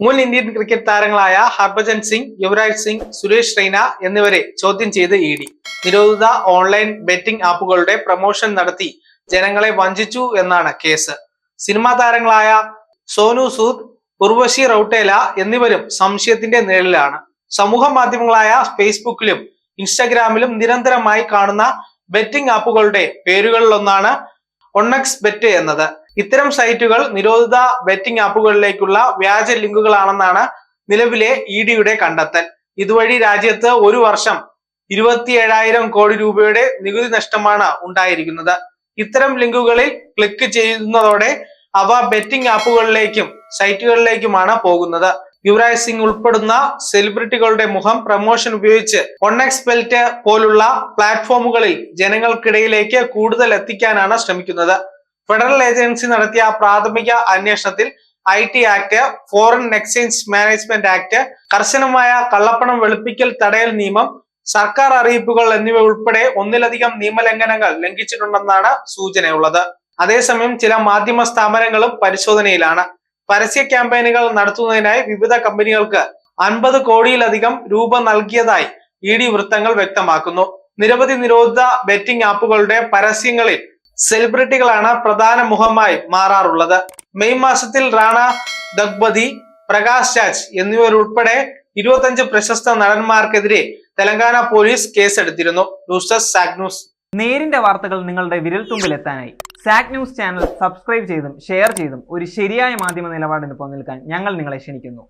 മുൻ Indian cricket താരങ്ങളായ ഹർഭജൻ സിംഗ് യുവരാജ് സിംഗ് സുരേഷ് റെയ്ന എന്നിവരെ ചോദ്യം ചെയ്ത് ഇ ഡി നിരോധിത ഓൺലൈൻ ബെറ്റിംഗ് ആപ്പുകളുടെ പ്രമോഷൻ നടത്തി ജനങ്ങളെ വഞ്ചിച്ചു എന്നാണ് കേസ്. സിനിമാ താരങ്ങളായ സോനു സൂദ് ഉർവശി റൌട്ടേല എന്നിവരും സംശയത്തിന്റെ നിഴലിലാണ്. സമൂഹ മാധ്യമങ്ങളായ ഫേസ്ബുക്കിലും ഇൻസ്റ്റാഗ്രാമിലും നിരന്തരമായി കാണുന്ന ബെറ്റിംഗ് ആപ്പുകളുടെ പേരുകളിലൊന്നാണ് ഒണ്ണക്സ് ബെറ്റ് എന്നത്. ഇത്തരം സൈറ്റുകൾ നിരോധിത ബെറ്റിംഗ് ആപ്പുകളിലേക്കുള്ള വ്യാജ ലിങ്കുകളാണെന്നാണ് നിലവിലെ ഇ ഡിയുടെ കണ്ടെത്തൽ. ഇതുവഴി രാജ്യത്ത് ഒരു വർഷം ഇരുപത്തി ഏഴായിരം കോടി രൂപയുടെ നികുതി നഷ്ടമാണ് ഉണ്ടായിരിക്കുന്നത്. ഇത്തരം ലിങ്കുകളിൽ ക്ലിക്ക് ചെയ്യുന്നതോടെ അവ ബെറ്റിംഗ് ആപ്പുകളിലേക്കും സൈറ്റുകളിലേക്കുമാണ് പോകുന്നത്. യുവരാജ് സിംഗ് ഉൾപ്പെടുന്ന സെലിബ്രിറ്റികളുടെ മുഖം പ്രമോഷൻ ഉപയോഗിച്ച് ഒണ്ണക്സ് ബെൽറ്റ് പോലുള്ള പ്ലാറ്റ്ഫോമുകളിൽ ജനങ്ങൾക്കിടയിലേക്ക് കൂടുതൽ എത്തിക്കാനാണ് ശ്രമിക്കുന്നത്. ഫെഡറൽ ഏജൻസി നടത്തിയ പ്രാഥമിക അന്വേഷണത്തിൽ I T act foreign exchange management act കർശനമായ കള്ളപ്പണം വെളുപ്പിക്കൽ തടയൽ നിയമം സർക്കാർ അറിയിപ്പുകൾ എന്നിവ ഉൾപ്പെടെ ഒന്നിലധികം നിയമലംഘനങ്ങൾ ലംഘിച്ചിട്ടുണ്ടെന്നാണ് സൂചനയുള്ളത്. അതേസമയം ചില മാധ്യമ സ്ഥാപനങ്ങളും പരിശോധനയിലാണ്. പരസ്യ ക്യാമ്പയിനുകൾ നടത്തുന്നതിനായി വിവിധ കമ്പനികൾക്ക് അൻപത് കോടിയിലധികം രൂപ നൽകിയതായി ഇ ഡി വൃത്തങ്ങൾ വ്യക്തമാക്കുന്നു. നിരവധി നിരോധിത ബെറ്റിംഗ് ആപ്പുകളുടെ പരസ്യങ്ങളിൽ സെലിബ്രിറ്റികളാണ് പ്രധാന മുഖമായി മാറാറുള്ളത്. മെയ് മാസത്തിൽ റാണ ദഗ്ബതി പ്രകാശ് രാജ് എന്നിവരുൾപ്പെടെ ഇരുപത്തഞ്ച് പ്രശസ്ത നടന്മാർക്കെതിരെ തെലങ്കാന പോലീസ് കേസെടുത്തിരുന്നു. News desk സാക് news. നേരിന്റെ വാർത്തകൾ നിങ്ങളുടെ വിരൽത്തുമ്പിൽ എത്താനായി. സാക് ന്യൂസ് ചാനൽ സബ്സ്ക്രൈബ് ചെയ്തും ഷെയർ ചെയ്തും ഒരു ശരിയായ മാധ്യമ നിലപാടിന് നിൽക്കാൻ ഞങ്ങൾ നിങ്ങളെ ക്ഷണിക്കുന്നു.